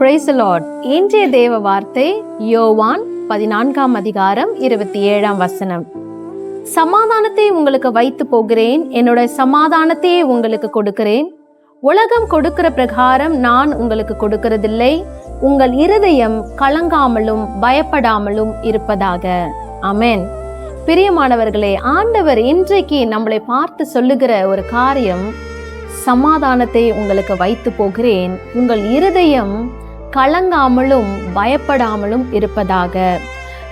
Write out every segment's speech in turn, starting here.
Price Lord இன்றைய தேவ வார்த்தை யோவான் பதினான்காம் அதிகாரம் இருபத்தி ஏழாம் வசனம். சமாதானத்தை உங்களுக்கு வைத்து போகிறேன். என்னோட சமாதானத்தையே உங்களுக்கு கொடுக்கிறேன். உலகம் கொடுக்கிற பிரகாரம் நான் உங்களுக்கு கொடுக்கிறதில்லை. உங்கள் இருதயம் கலங்காமலும் பயப்படாமலும் இருப்பதாக. அமேன் பிரியமானவர்களே ஆண்டவர் இன்றைக்கு நம்மளை பார்த்து சொல்லுகிற ஒரு காரியம் சமாதானத்தை உங்களுக்கு வைத்து போகிறேன். உங்கள் இருதயம் கலங்காமலும் பயப்படாமலும் இருப்பதாக.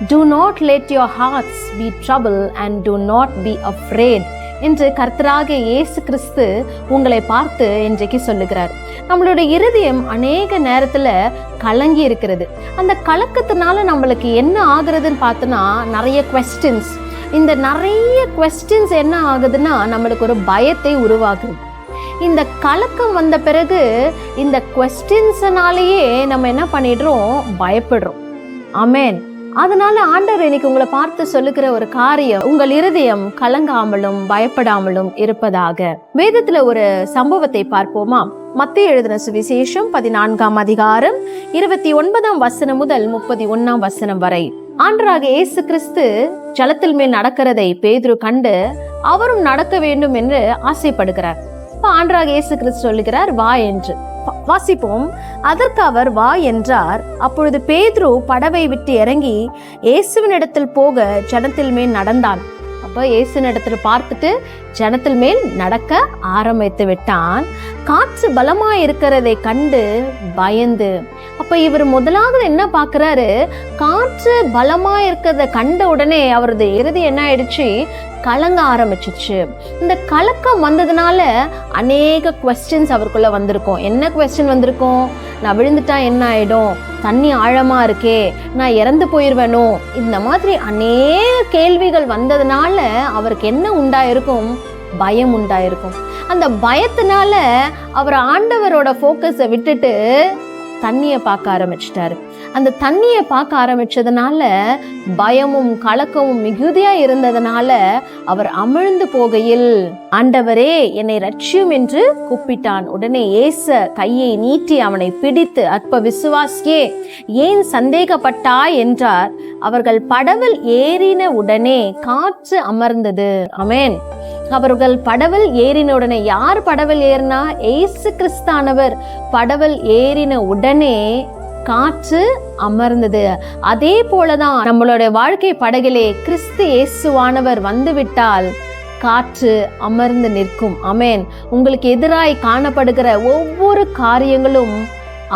Do not let your hearts be trouble and do not be afraid என்று கர்த்தராக இயேசு கிறிஸ்து உங்களை பார்த்து இன்றைக்கு சொல்லுகிறார். நம்மளுடைய இருதயம் அநேக நேரத்தில் கலங்கி இருக்கிறது. அந்த கலக்கத்தினால நம்மளுக்கு என்ன ஆகுறதுன்னு பார்த்தோன்னா நிறைய கொஸ்டின்ஸ் இந்த நிறைய கொஸ்டின்ஸ் என்ன ஆகுதுன்னா நம்மளுக்கு ஒரு பயத்தை உருவாகுது இந்த கலக்கம் வந்த பிறகு இந்த கொஸ்டின்ஸனாலேயே நம்ம என்ன பண்ணிடுறோம்? பயப்படுறோம். அமேன் அதனால ஆண்டவர் இன்னைக்கு உங்களை பார்த்து சொல்லுகிற ஒரு காரியம் உங்கள் இருதயம் கலங்காமலும் பயப்படாமலும் இருப்பதாக. வேதத்துல ஒரு சம்பவத்தை பார்ப்போமா? மத்திய எழுதின சுவிசேஷம் பதினான்காம் அதிகாரம் இருபத்தி ஒன்பதாம் வசனம் முதல் முப்பத்தி ஒன்னாம் வசனம் வரை. ஆண்டராக இயேசு கிறிஸ்து ஜலத்தில் மேல் நடக்கிறதை பேதுரு கண்டு அவரும் நடக்க வேண்டும் என்று ஆசைப்படுகிறார். இப்போ ஆண்டராக இயேசு கிறிஸ்து சொல்லுகிறார் வா என்று. வாசிப்போம். அதற்கு அவர் வா என்றார். அப்பொழுது பேதுரு படவை விட்டு இறங்கி இயேசுவின் இடத்தில் போக ஜனத்தில் மேல் நடந்தான். அப்போ இயேசுவின் இடத்துல பார்த்துட்டு ஜனத்தில் மேல் நடக்க ஆரம்பித்து விட்டான். காற்று பலமா இருக்கிறதை கண்டு பயந்து அப்போ இவர் முதலாவது என்ன பார்க்கறாரு காற்று பலமாக இருக்கிறத கண்ட உடனே அவரது இறுதி என்ன ஆயிடுச்சு? கலங்க ஆரம்பிச்சிச்சு. இந்த கலக்கம் வந்ததுனால அநேக கொஸ்டின்ஸ் அவருக்குள்ள வந்திருக்கும். என்ன கொஸ்டின் வந்திருக்கும்? நான் விழுந்துட்டா என்ன ஆயிடும்? தண்ணி ஆழமா இருக்கே நான் இறந்து போயிடுவேனோ இந்த மாதிரி அநேக கேள்விகள் வந்ததுனால அவருக்கு என்ன உண்டாயிருக்கும்? பயம் உண்டாயிருக்கும். அந்த பயத்தினால அவர் ஆண்டவரோட ஃபோக்கஸை விட்டுட்டு தண்ணியை பார்க்க ஆரம்பிச்சிட்டாரு. அந்த தண்ணியை பார்க்க ஆரம்பிச்சதுனால பயமும் கலக்கமும் மிகுதியா இருந்ததுனால அவர் அமிழ்ந்து போகையில் ஆண்டவரே என்னை ரட்சியும் என்று கூப்பிட்டான். உடனே ஏச கையை நீட்டி அவனை பிடித்து அற்ப விசுவாசியே ஏன் சந்தேகப்பட்டாய்? என்றார். அவர்கள் படவில் ஏறின உடனே காற்று அமர்ந்தது. அமேன் அவர்கள் படவில் ஏறின உடனே யார் படவில் ஏறினா? ஏசு கிறிஸ்தானவர். படவில் ஏறின உடனே காற்று அமர்ந்தது. அதே போலதான் நம்மளுடைய வாழ்க்கை படகிலே கிறிஸ்து இயேசுவானவர் வந்துவிட்டால் காற்று அமர்ந்து நிற்கும். அமேன் உங்களுக்கு எதிராய் காணப்படுகிற ஒவ்வொரு காரியங்களும்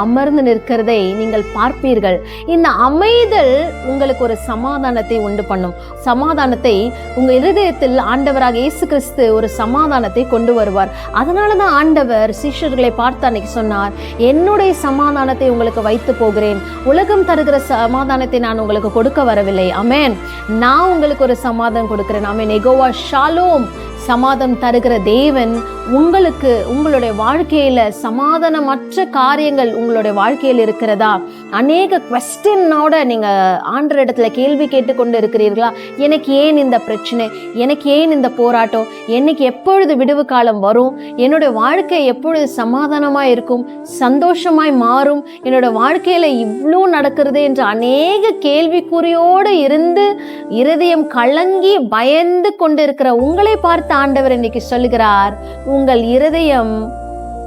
அமர்ந்து நிற்கிறதை நீங்கள் பார்ப்பீர்கள். இந்த அமைதல் உங்களுக்கு ஒரு சமாதானத்தை உண்டு பண்ணும். சமாதானத்தை உங்கள் இருதயத்தில் ஆண்டவராக இயேசு கிறிஸ்து ஒரு சமாதானத்தை கொண்டு வருவார். அதனால தான் ஆண்டவர் சிஷ்யர்களை பார்த்து அன்னைக்கு சொன்னார் என்னுடைய சமாதானத்தை உங்களுக்கு வைத்து போகிறேன். உலகம் தருகிற சமாதானத்தை நான் உங்களுக்கு கொடுக்க வரவில்லை. அமேன் நான் உங்களுக்கு ஒரு சமாதானம் கொடுக்கிறேன். அமேன் எகோவா ஷாலோம். சமாதம் தருகிற தேவன் உங்களுக்கு உங்களுடைய வாழ்க்கையில சமாதானமற்ற காரியங்கள் உங்களுடைய வாழ்க்கையில் இருக்கிறதா? அநேக கொஸ்டினோட நீங்கள் ஆண்டர் இடத்துல கேள்வி கேட்டுக்கொண்டு இருக்கிறீர்களா எனக்கு ஏன் இந்த பிரச்சனை? எனக்கு ஏன் இந்த போராட்டம்? எனக்கு எப்பொழுது விடுவு காலம் வரும்? என்னுடைய வாழ்க்கை எப்பொழுது சமாதானமாக இருக்கும்? சந்தோஷமாய் மாறும்? என்னோட வாழ்க்கையில் இவ்வளோ நடக்கிறது என்று அநேக கேள்விக்குறியோடு இருந்து இருதயம் கலங்கி பயந்து கொண்டு இருக்கிற உங்களை பார்த்து ஆண்டவர் இன்னைக்கு சொல்லுகிறார் உங்கள் இருதயம்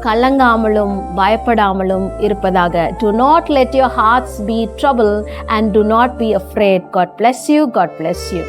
கலங்காமலும் பயப்படாமலும் இருப்பதாக. Do not let your hearts be trouble and do not be afraid God bless you God bless you